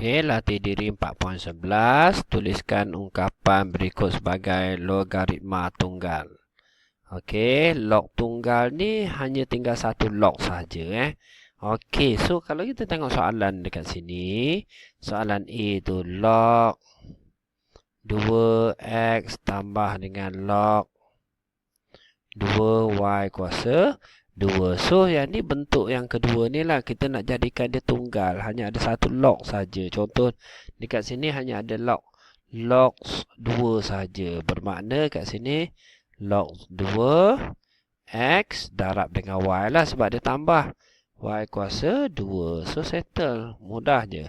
Okey, latih diri 4.11. Tuliskan ungkapan berikut sebagai logaritma tunggal. Okey, log tunggal ni hanya tinggal satu log saja eh. Okey, so kalau kita tengok soalan dekat sini, soalan A tu log 2x tambah dengan log 2y kuasa dua. So yang ni bentuk yang kedua ni lah kita nak jadikan dia tunggal. Hanya ada satu log saja. Contoh dekat sini hanya ada log log dua saja. Bermakna kat sini log dua x darab dengan y lah sebab dia tambah y kuasa dua. So settle. Mudah je.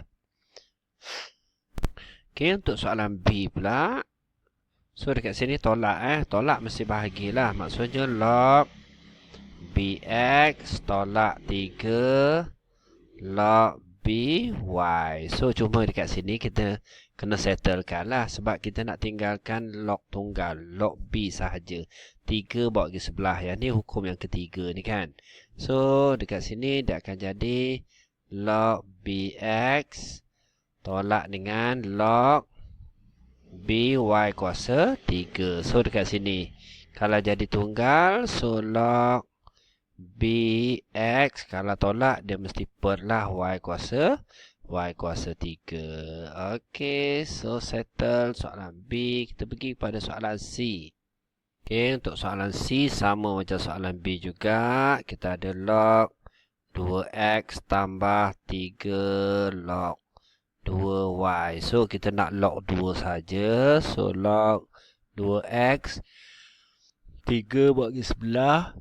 Okay, untuk soalan B pula. So dekat sini tolak eh. Tolak mesti bahagilah. Maksudnya log bx tolak 3 log by. So cuma dekat sini kita kena settlekan lah sebab kita nak tinggalkan log tunggal, log b sahaja. 3 bawa ke sebelah. Yang ni hukum yang ketiga ni kan. So dekat sini dia akan jadi log bx tolak dengan log by kuasa 3. So dekat sini kalau jadi tunggal so log bx kalau tolak dia mesti per lah y kuasa. Y kuasa 3 okey so settle soalan b. Kita pergi kepada soalan c. Okey untuk soalan c sama macam soalan b juga. Kita ada log 2x tambah 3 log 2y so kita nak log 2 saja. So log 2x 3 bagi sebelah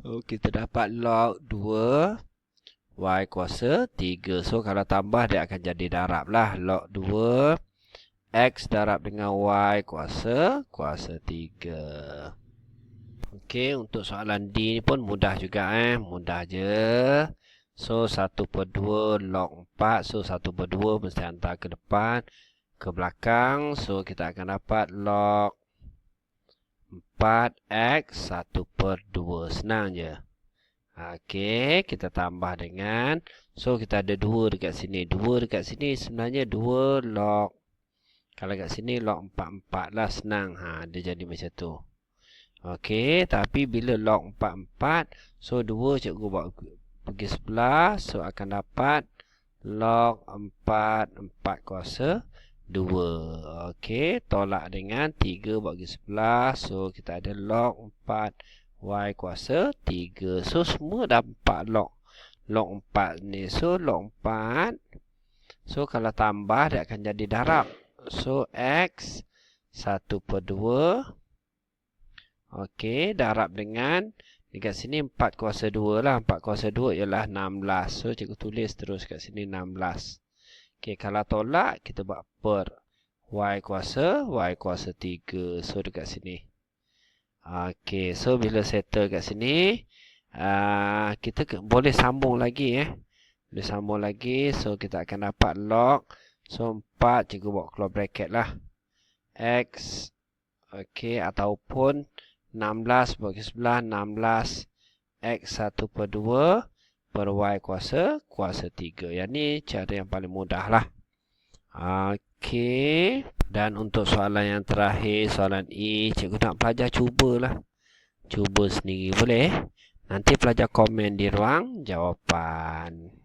So, kita dapat log 2 Y kuasa 3. So, kalau tambah dia akan jadi darab lah. Log 2 X darab dengan Y kuasa kuasa 3. Okey, untuk soalan D ni pun mudah juga eh. Mudah je. So, 1 per 2 log 4. So, 1 per 2 mesti hantar ke depan. Ke belakang. So, kita akan dapat log 4x 1 per 2. Senang je. Okey, kita tambah dengan. So, kita ada 2 dekat sini. 2 dekat sini sebenarnya 2 log. Kalau dekat sini log 4, 4 lah. Senang. Ha, dia jadi macam tu. Okey, tapi bila log 4, 4. So, 2 cikgu buat pergi sebelah. So, akan dapat log 4, 4 kuasa 2. Okey, tolak dengan 3 bagi 11. So, kita ada log 4 y kuasa 3. So, semua dah 4 log. Log 4 ni. So, log 4. So, kalau tambah, dia akan jadi darab. So, x 1 per 2. Okey, darab dengan dekat sini 4 kuasa 2 lah. 4 kuasa 2 ialah 16. So, cikgu tulis terus kat sini 16. Okey, kalau tolak, kita buat per y kuasa, y kuasa 3. So, dekat sini. Okey, so bila settle kat sini, uh, kita ke, boleh sambung lagi. eh. Boleh sambung lagi. So, kita akan dapat log. So, 4, cikgu buat keluar bracket lah. X, okey, ataupun 16 bagi sebelah, 16 X 1 per 2 per y kuasa kuasa 3. Yang ni cara yang paling mudah lah. Okey. Dan untuk soalan yang terakhir, soalan E, cikgu nak pelajar cubalah. Cuba sendiri boleh? Nanti pelajar komen di ruang jawapan.